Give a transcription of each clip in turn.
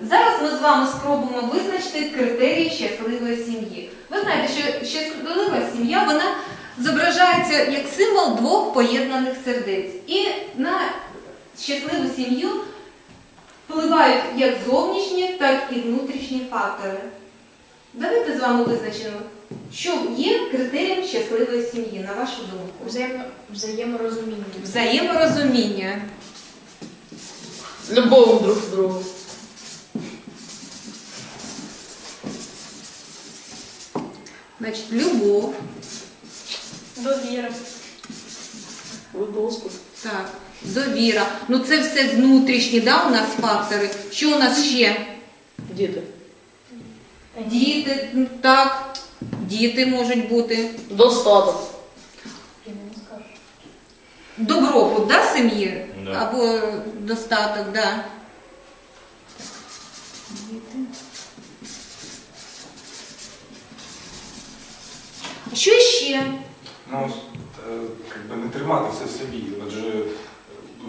Зараз ми з вами спробуємо визначити критерії щасливої сім'ї. Ви знаєте, що щаслива сім'я вона зображається як символ двох поєднаних сердець. І на щасливу сім'ю впливають як зовнішні, так і внутрішні фактори. Давайте з вами визначимо, що є критерієм щасливої сім'ї, на вашу думку. Взаємо, взаєморозуміння. Взаєморозуміння. Любов друг к другу. Значить, любов. Довіра. Так, довіра. Ну це все внутрішні, да, у нас фактори. Що у нас ще? Діти. Діти, ну, так, діти можуть бути. Достаток. Добробут, да, сім'ї? Да. Або достаток, да. А Що ще? Ну, е, как би не тримати все в собі. Отже,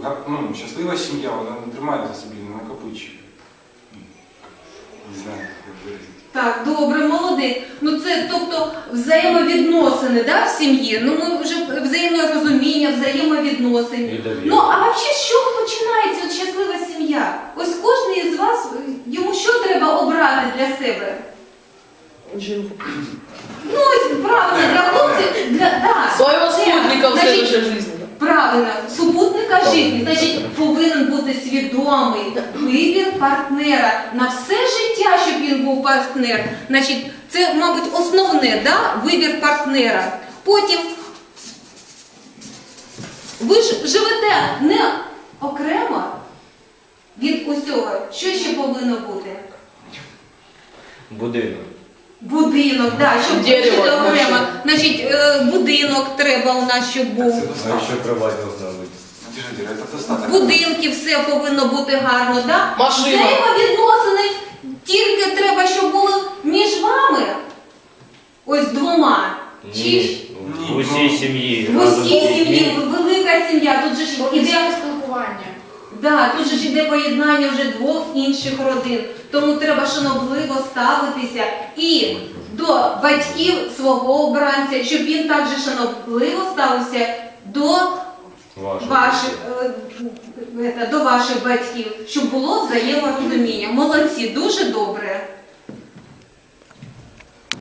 е, ну, щаслива сім'я, вона не тримає це собі, не накопичує. Не знаю, як виразити. Так, добре, молодець. Ну це тобто взаємовідносини да, в сім'ї. Ну ми вже взаємне розуміння, взаємовідносини. Ну а взагалі з чого починається от щаслива сім'я? Ось жизни. Правильно, супутника життя, значить, повинен бути свідомий вибір партнера на все життя, щоб він був партнер. Значить, це, мабуть, основне, да? вибір партнера. Потім ви ж живете не окремо від усього. Що ще повинно бути? Будинок. Будинок, да, щоб Дерево, жити окремо. машина. Значить, е, будинок треба у нас, щоб був. Це А ще кровать должна бути. Достаток. Будинки все повинно бути гарно, да? Машина. Взаємовідносини тільки треба, щоб були між вами. Ось двома. Чи ж Ні, в усій сім'ї. в разом усій з сім'ї, велика сім'я, тут же ж іде. Да, тут же ж іде поєднання вже двох інших родин. Тому треба шанобливо ставитися і до батьків свого обранця, щоб він також шанобливо ставився до ваших, е, е, до ваших батьків, щоб було взаєморозуміння. Молодці, дуже добре.